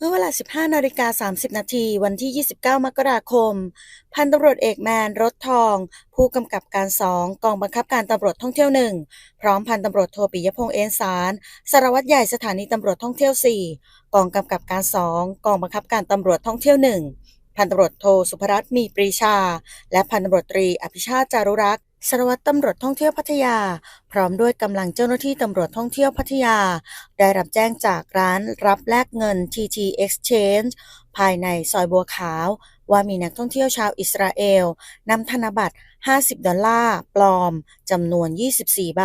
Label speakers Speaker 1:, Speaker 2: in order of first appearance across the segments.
Speaker 1: เมื่อเวลา 15นาฬิกา30 นาที วันที่ 29 มกราคม พันตำรวจเอกแมน รถทอง ผู้กำกับการ2กองบังคับการตำรวจท่องเที่ยว1พร้อมพันตำรวจโทปิยพงษ์เอ็นสารสารวัตรใหญ่สถานีตำรวจท่องเที่ยว 4 กองกำกับการ2กองบังคับการตำรวจท่องเที่ยว1พันตำรวจโทสุภรัตน์มีปรีชา และพันตำรวจตรีอภิชาติจารุรักษ์ สารวัตรตำรวจท่องเที่ยวพัทยา พร้อมด้วยกำลังเจ้าหน้าที่ตำรวจท่องเที่ยวพัทยา ได้รับแจ้งจากร้านรับแลกเงิน TT Exchange ภายในซอยบัวขาว ว่ามีนักท่องเที่ยวชาวอิสราเอลนำธนบัตร 50 ดอลลาร์ปลอมจำนวน 24 ใบ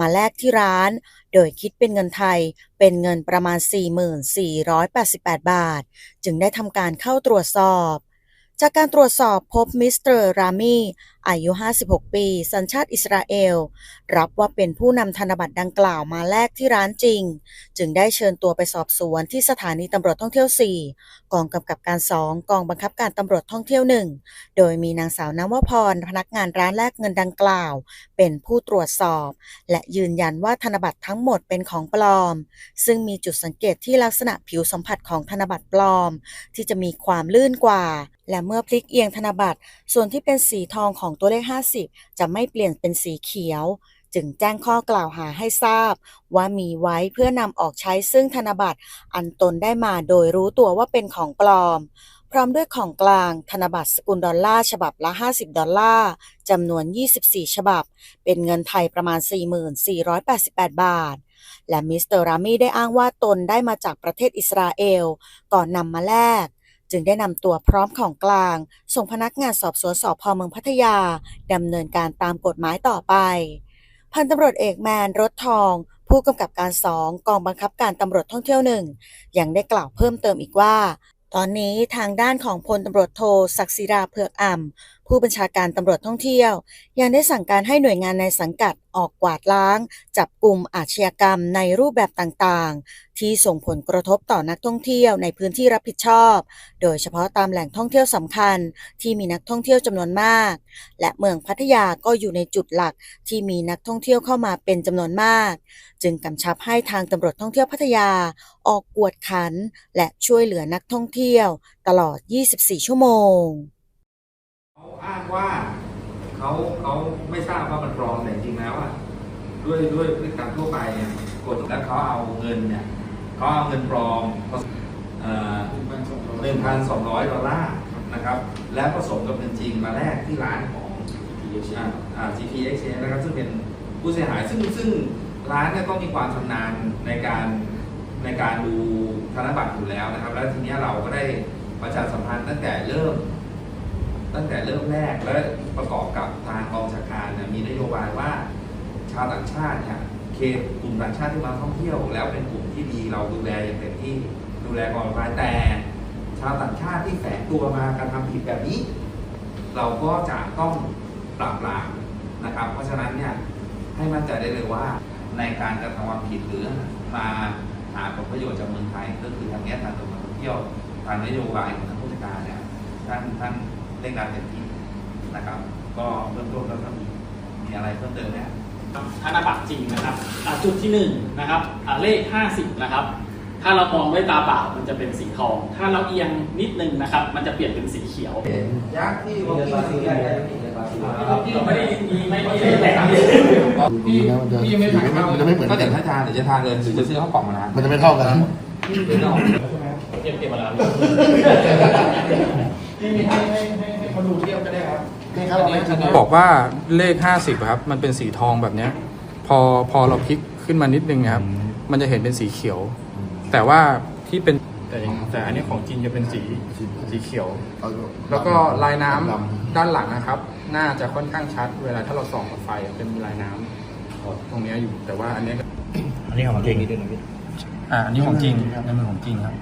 Speaker 1: มาแลกที่ร้าน โดยคิดเป็นเงินไทยเป็นเงินประมาณ 4488 บาท จึงได้ทำการเข้าตรวจสอบ จากการตรวจสอบพบมิสเตอร์รามีอายุ 56 ปี สัญชาติอิสราเอล รับว่าเป็นผู้นำธนบัตรดังกล่าวมาแลกที่ร้านจริง จึงได้เชิญตัวไปสอบสวนที่สถานีตำรวจท่องเที่ยว 4 กองกำกับการ 2 กองบังคับการตำรวจท่องเที่ยว 1 โดยมีนางสาวนวพร พนักงานร้านแลกเงินดังกล่าว เป็นผู้ตรวจสอบ และยืนยันว่าธนบัตรทั้งหมดเป็นของปลอม ซึ่งมีจุดสังเกตที่ลักษณะผิวสัมผัสของธนบัตรปลอม ที่จะมีความลื่นกว่าและเมื่อพลิกเอียงธนบัตร ส่วนที่เป็นสีทองของตัวเลข 50 จะไม่เปลี่ยนเป็นสีเขียว จึงแจ้งข้อกล่าวหาให้ทราบ ว่ามีไว้เพื่อนำออกใช้ซึ่งธนบัตร อันตนได้มาโดยรู้ตัวว่าเป็นของปลอม พร้อมด้วยของกลางธนบัตรสกุลดอลลาร์ฉบับละ 50 ดอลลาร์จำนวน 24 ฉบับ เป็นเงินไทยประมาณ 4488 บาทและมิสเตอร์รามีได้อ้างว่าตนได้มาจากประเทศอิสราเอล ก่อนนำมาแลก จึงได้นำตัวพร้อมของกลาง ส่งพนักงานสอบสวนสพเมืองพัทยาดำเนินการตามกฎหมายต่อไป พันตำรวจเอกแมนรถทอง ผู้กำกับการสองกองบังคับการตำรวจท่องเที่ยวหนึ่งยังได้กล่าวเพิ่มเติมอีกว่า ตอนนี้ทางด้านของพลตำรวจโทศักดิ์ศิราเผือกอ่ำ ผู้บัญชาการตำรวจท่องเที่ยว ยังได้สั่งการให้หน่วยงานในสังกัดออกกวาดล้าง จับกลุ่มอาชญากรรมในรูปแบบต่างๆ ที่ส่งผลกระทบต่อนักท่องเที่ยวในพื้นที่รับผิดชอบ โดยเฉพาะตามแหล่งท่องเที่ยวสำคัญที่มีนักท่องเที่ยวจำนวนมาก และเมืองพัทยาก็อยู่ในจุดหลักที่มีนักท่องเที่ยวเข้ามาเป็นจำนวนมาก จึงกำชับให้ทางตำรวจท่องเที่ยวพัทยา ออกกวดขัน และช่วยเหลือนักท่องเที่ยว ตลอด 24 ชั่วโมง
Speaker 2: ว่าเขาเขาไม่ทราบว่ามันปลอมแต่จริงๆแล้วอะด้วยด้วยพฤติกรรมทั่วไปเนี่ยกดแล้วเขาเอาเงินเนี่ยเขาเอาเงินปลอมหนึ่งพันสองร้อยดอลลาร์นะครับ แล้วผสมกับเงินจริงมาแลกที่ร้านของอ่า GP Exchange นะครับ ซึ่งเป็นผู้เสียหายซึ่งซึ่งร้านเนี่ยต้องมีความชำนาญในการในการดูธนบัตรอยู่แล้วนะครับ แล้วทีเนี้ยเราก็ได้ประชาสัมพันธ์ตั้งแต่เริ่ม ตั้งแต่เริ่มแรกและประกอบกับทางกองชาการเนี่ยมีนโยบายว่าชาวต่างชาติเนี่ยเคกลุ่มต่างชาติที่มาท่องเที่ยว แล้วเป็นกลุ่มที่ดีเราดูแลอย่างเต็มที่ดูแลก่อนไปแต่ ชาวต่างชาติที่แฝงตัวมากระทำผิดแบบนี้ เราก็จะต้องปราบปรามนะครับ เพราะฉะนั้นเนี่ยให้มั่นใจได้เลยว่าในการกระทำความผิดหรือมาหาผลประโยชน์จากเมืองไทย ก็คือทางนี้ทางตำรวท่องเที่ยวทางนโยบายของทางผู้จัดการเนี่ยท่านท่าน เร่งรัดเต็มที่นะครับ ก็เริ่มต้นแล้วก็มีมีอะไรเพิ่มเติมไหม
Speaker 3: ธนบัตรจริงนะครับอะจุดที่หนึ่งนะครับอะเลข 50 นะครับ ถ้าเรามองด้วยตาเปล่ามันจะเป็นสีทอง ถ้าเราเอียงนิดนึงนะครับ มันจะเปลี่ยนเป็นสีเขียว
Speaker 2: ยักษ์ที่บอกที่
Speaker 3: เราไม่ได้มีไม่ได้แต่ง
Speaker 4: พี่พี่ยังไม่ถ่ายเข้ามันจะไม่เหมือน
Speaker 2: ก็
Speaker 4: กั
Speaker 2: เดี๋ย
Speaker 4: น
Speaker 2: วถ้าทานเดี๋ยวจะทานเลยหรือจะซื้อข้าวกล่องมาทาน
Speaker 4: มันจะไม่เข้ากัน
Speaker 2: เดี๋ยวจะออก
Speaker 3: เตรียมเตรียมมาแล้ว
Speaker 4: นี่ให้ให้ให้ให้ เขาดูเทียบก็ได้ครับนี่ครับไม่ชัด
Speaker 5: บอกว่าเลข 50ครับ มันเป็นสีทองแบบเนี้ยพอพอเราพลิกขึ้นมานิดนึงเนะครับ มันจะเห็นเป็นสีเขียว แต่ว่าที่เป็นแต่ยังแต่อันนี้ของจริงจะเป็นสีสีเขียว แล้วก็ลายน้ำด้านหลังนะครับ น่าจะค่อนข้างชัด เวลาถ้าเราส่องกับไฟเป็นลายน้ำตรงเนี้ยอยู่แต่ว่าอันเนี้ยก็
Speaker 6: อันนี้ของจริง
Speaker 5: อ่าอันนี้ของจริงนั่นเป็นของจริงครับ